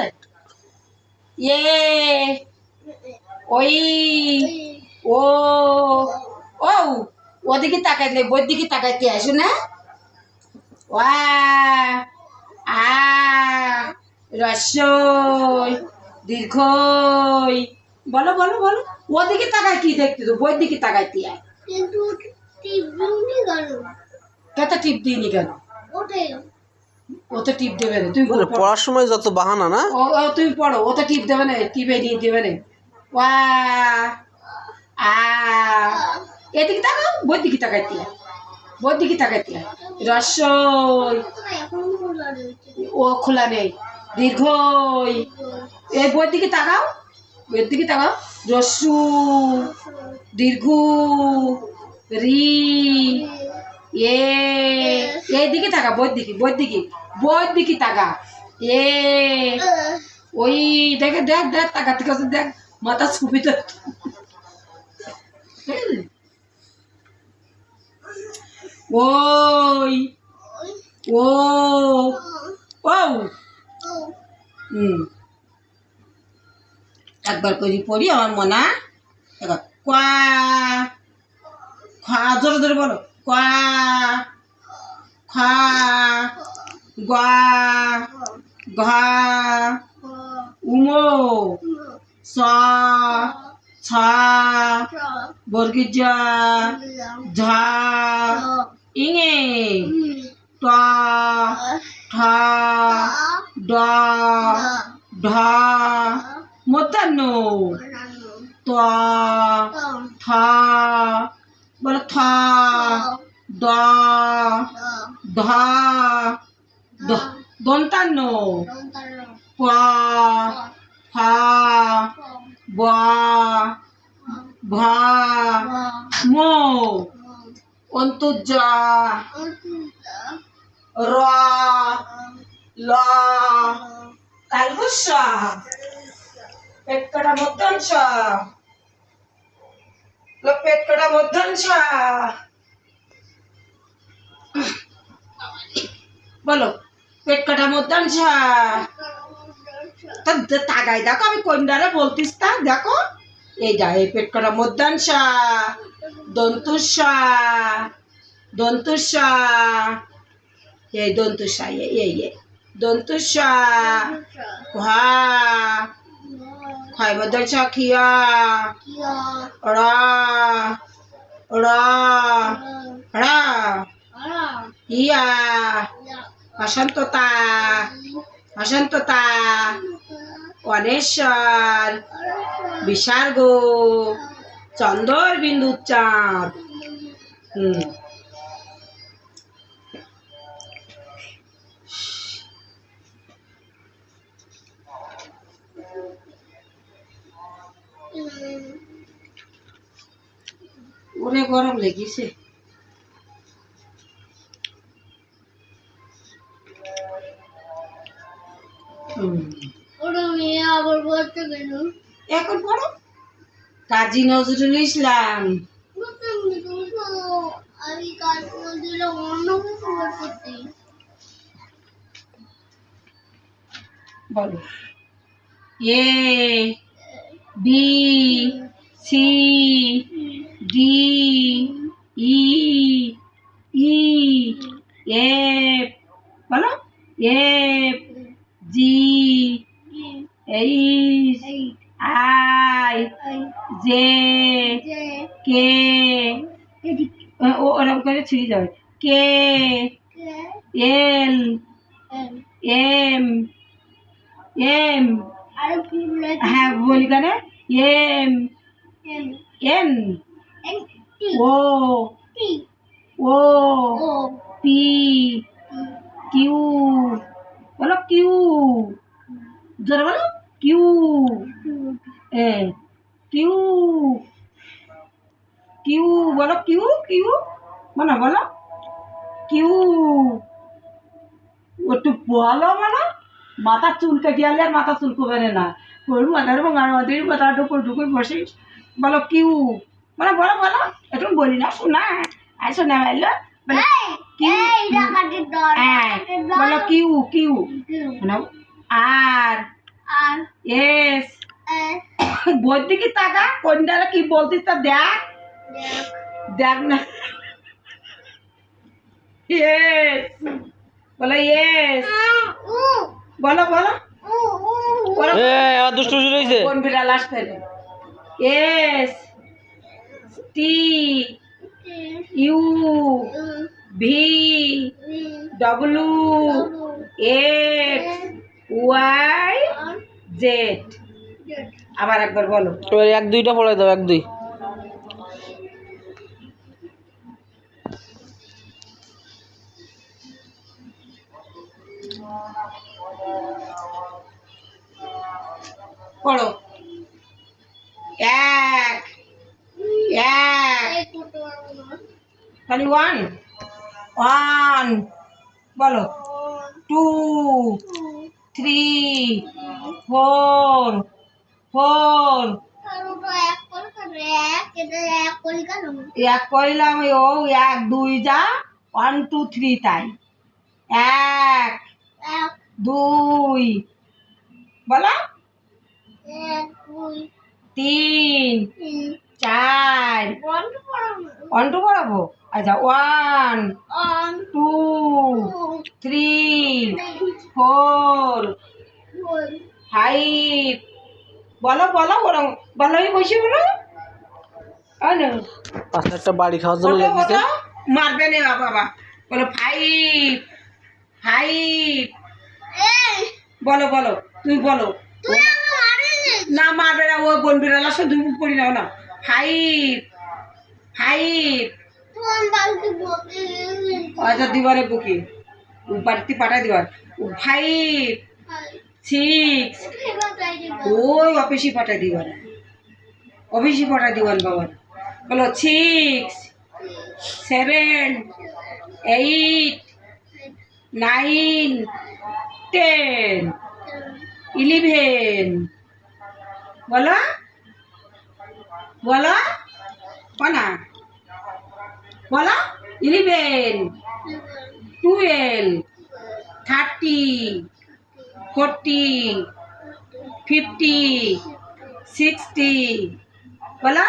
যায় এ ওই ও ও ওদিকে তাকাইলে বই দিকে তাকাইতে আসো না? ওয়া আ রসই দীর্ঘই। বলো বলো বলো। ওদিকে তাকাই কি দেখতে তো? বই দিকে তাকাইতে আয়। কিন্তু টিভি গেল কত টিপ দিইনি কেন? ওটাই। ও তো টিপ দেবে না তুমি মানে পড়ার সময় যত বাহানা না? ও তুমি পড়ো ও তো টিপ দেবে না টিপে দিয়ে দেবে না। ওয়া আ এদিকে তাকাও বই দিকে তাকাইতে বই দিকে তাকাইতে রয়েছে ও খোলা নেই দীর্ঘই। এই বইয়ের দিকে তাকাও বইয়ের দিকে তাকাও। রস্যু দীর্ঘ রি এ এই দিকে তাকা বইয়ের দিকে বইয়ের দিকে বইয়ের দিকে তাকা এ, ওই, দেখে, দেখ দেখ তাকা থেকে দেখ, মাথা ছুপি তো। ওই, ও ও। হুম। একবার করে, পড়ি, আমার মনা দেখো খা, জোরে জোরে বলো। কোয়া খা, গা, ঘা, উমো, স, ছা, বর্গিজা, ঝা, ইঙে, ট, ঠা, ড, ঢা মতানো ত, থা, বলো থা দ ধা দন্তান্ন প ফা, বা, ভা, মো, অন্তর্জা, র, ল কালগুসা পেট কাটা মধ্যাংশ, লো পেট কাটা মধ্যাংশ বলো পেট কাটা মধ্যাংশ তা দে- তাকাই দেখো আমি কোনটারে বলতিস তা দেখো। এইটা এই পেট কাটা মধ্যাংশ দন্তুসা দন্তুসা এই দন্তুসা এই এই এই। ঘা। খিয়া। রা। রা। ইয়া অসন্ততা অসন্ততা অনেশ্বর বিসর্গ চন্দর বিন্দু চাঁদ হুম ওরে গরম লেগেছে আবার বলতে গেল। এখন পড়ো। কাজী নজরুল ইসলাম। আমি কাজ করছিল অন্য কিছু করতে। বলো। A B C D E E F. বলো। F. G. H I J K. ও ওরকম করে ছিঁড়ে যাবে। K L M M. হ্যাঁ বলি কেন? M N O O P Q বলো, কিউ। জোরে বলো, কিউ। এ, কিউ। কিউ, বলো, কিউ কিউ। মানে বলো, কিউ। একটু বলো মানে মাথা চুলকে গেলে আর মাথা চুলকো বেড়ে না ওর মাথার এবং আর মাথার মাথা ঢুকো ঢুকে বসে বলো, কিউ। মানে বলো বলো। একটু বলি না, শোনা। আয়, শোনা বলল বলো বলো Q Q. R S. S. দিকে তাকা কোনটা কি বলতিস তা দেখ। দেখ না। ইয়েস বলো ইয়েস বলো বলো। দুষ্টু শুরু হয়েছে কোন বিড়াল আসবে S. T. U. V W X Y Z আবার একবার বলো। এক দুইটা পড়াই দাও এক দুই। পড়ো। এক এক। খালি ওয়ান ওয়ান। বলো। Two three four four. এক করিলাম ও এক দুই যা। ওয়ান টু থ্রি তাই। এক দুই। বলো। তিন। চার। ওয়ান টু পড়াবো আচ্ছা one two three four five বলো বলো বলো আমি বসে বলো। পাশে একটা বাড়ি খাওয়ার জন্য বলো মারবে না বাবা বলো ফাইভ ফাইভ বলো বলো তুই বলো না। মারবে না ও বোন বিড়ালা শুধু পড়ি নাও না ফাইভ ফাইভ আচ্ছা দিবারে বুকি। বাড়িতে পাঠাই দিবার। ফাইভ সিক্স ওই অফিসে পাঠাই দিবার। অফিসে পাঠাই দিবান বাবা বলো six seven eight nine ten eleven বলো? বলো? কনা? বলো? Eleven twelve thirty forty fifty sixty বলো?